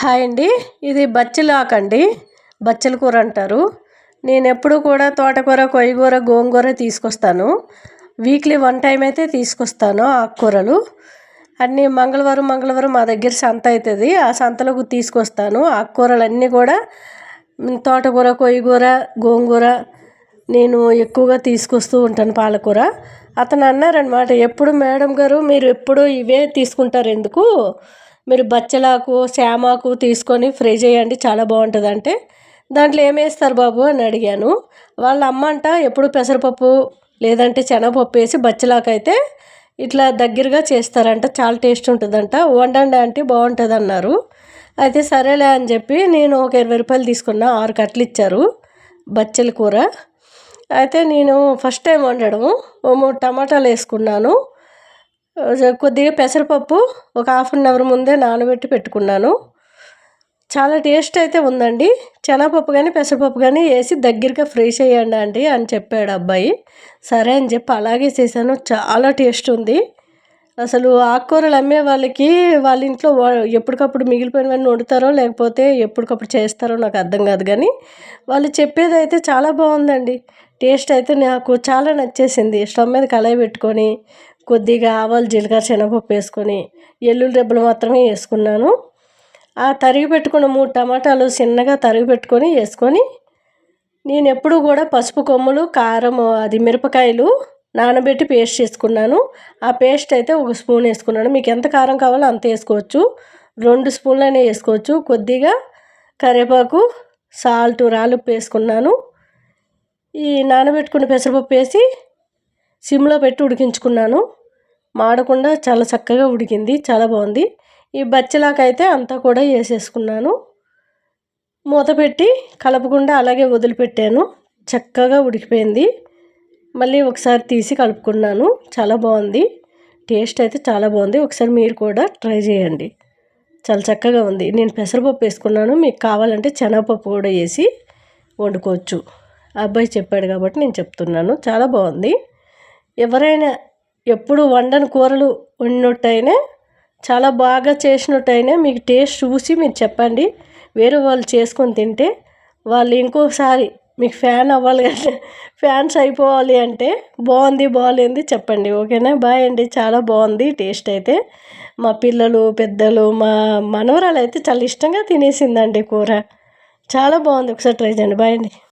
Hi అండి. ఇది బచ్చలాకు అండి. బచ్చల కూర అంటారు. నేను ఎప్పుడు కూడా తోటకూర కొయ్యగూర గోంగూర తీసుకొస్తాను. వీక్లీ వన్ టైం అయితే తీసుకొస్తాను ఆకుకూరలు అన్నీ మంగళవారం మంగళవారం మా దగ్గర సంత అవుతుంది ఆ సంతలకు తీసుకొస్తాను. ఆకుకూరలు అన్నీ కూడా తోటకూర కొయ్యగూర గోంగూర నేను ఎక్కువగా తీసుకొస్తూ ఉంటాను పాలకూర. అతను అన్నారనమాట ఎప్పుడు మేడం గారు మీరు ఎప్పుడు ఇవే తీసుకుంటారు ఎందుకు? మీరు బచ్చలాకు శామాకు తీసుకొని ఫ్రై చేయండి చాలా బాగుంటుంది అంటే దాంట్లో ఏమేస్తారు బాబు అని అడిగాను. వాళ్ళ అమ్మ అంట ఎప్పుడు పెసరపప్పు లేదంటే శనగపప్పు వేసి బచ్చలాకైతే ఇట్లా దగ్గరగా చేస్తారంట చాలా టేస్ట్ ఉంటుందంట. వండండి అంటే బాగుంటుంది అన్నారు అయితే సరేలే అని చెప్పి నేను ఒక ఇరవై రూపాయలు తీసుకున్న ఆరు కట్టలు ఇచ్చారు బచ్చల కూర. అయితే నేను ఫస్ట్ టైం వండడము మూడు టమాటాలు వేసుకున్నాను. కొద్దిగా పెసరపప్పు ఒక హాఫ్ అన్ అవర్ ముందే నానబెట్టి పెట్టుకున్నాను. చాలా టేస్ట్ అయితే ఉందండి. శనగపప్పు కానీ పెసరపప్పు కానీ వేసి దగ్గరగా ఫ్రై చేయండి అండి అని చెప్పాడు అబ్బాయి. సరే అని చెప్పి అలాగే చేశాను. చాలా టేస్ట్ ఉంది. అసలు ఆకుకూరలు అమ్మే వాళ్ళకి వాళ్ళ ఇంట్లో ఎప్పటికప్పుడు మిగిలిపోయినవన్నీ వండుతారో లేకపోతే ఎప్పటికప్పుడు చేస్తారో నాకు అర్థం కాదు కానీ వాళ్ళు చెప్పేది అయితే చాలా బాగుందండి. టేస్ట్ అయితే నాకు చాలా నచ్చేసింది. స్టవ్ మీద కళాయి పెట్టుకొని కొద్దిగా ఆవాలు జీలకర్ర శనగపప్పు వేసుకొని ఎల్లుల్లి రెబ్బలు మాత్రమే వేసుకున్నాను. ఆ తరిగి పెట్టుకున్న మూడు టమాటాలు చిన్నగా తరిగి పెట్టుకొని వేసుకొని నేను ఎప్పుడూ కూడా పసుపు కొమ్ములు కారం అది మిరపకాయలు నానబెట్టి పేస్ట్ చేసుకున్నాను. ఆ పేస్ట్ అయితే ఒక స్పూన్ వేసుకున్నాను. మీకు ఎంత కారం కావాలో అంత వేసుకోవచ్చు. రెండు స్పూన్లనే వేసుకోవచ్చు. కొద్దిగా కరివేపాకు సాల్ట్ రాలుప్పు వేసుకున్నాను. ఈ నానబెట్టుకున్న పెసరపప్పు వేసి సిమ్లో పెట్టి ఉడికించుకున్నాను. మాడకుండా చాలా చక్కగా ఉడికింది చాలా బాగుంది. ఈ బచ్చలాకైతే అంతా కూడా వేసేసుకున్నాను. మూత పెట్టి కలపకుండా అలాగే వదిలిపెట్టాను. చక్కగా ఉడికిపోయింది. మళ్ళీ ఒకసారి తీసి కలుపుకున్నాను. చాలా బాగుంది. టేస్ట్ అయితే చాలా బాగుంది. ఒకసారి మీరు కూడా ట్రై చేయండి. చాలా చక్కగా ఉంది. నేను పెసరపప్పు వేసుకున్నాను. మీకు కావాలంటే శనగపప్పు కూడా వేసి వండుకోవచ్చు. అబ్బాయి చెప్పాడు కాబట్టి నేను చెప్తున్నాను. చాలా బాగుంది. ఎవరైనా ఎప్పుడు వండని కూరలు వండినట్టయినా చాలా బాగా చేసినట్టయినా మీకు టేస్ట్ చూసి మీరు చెప్పండి. వేరే వాళ్ళు చేసుకొని తింటే వాళ్ళు ఇంకోసారి మీకు ఫ్యాన్ అవ్వాలి కదా ఫ్యాన్స్ అయిపోవాలి అంటే బాగుంది బాగాలేంది చెప్పండి. ఓకేనా? బాయ్ అండి. చాలా బాగుంది టేస్ట్ అయితే. మా పిల్లలు పెద్దలు మా మనవరాలు అయితే చాలా ఇష్టంగా తినేసిందండి కూర. చాలా బాగుంది. ఒకసారి ట్రై చేయండి. బాయ్ అండి.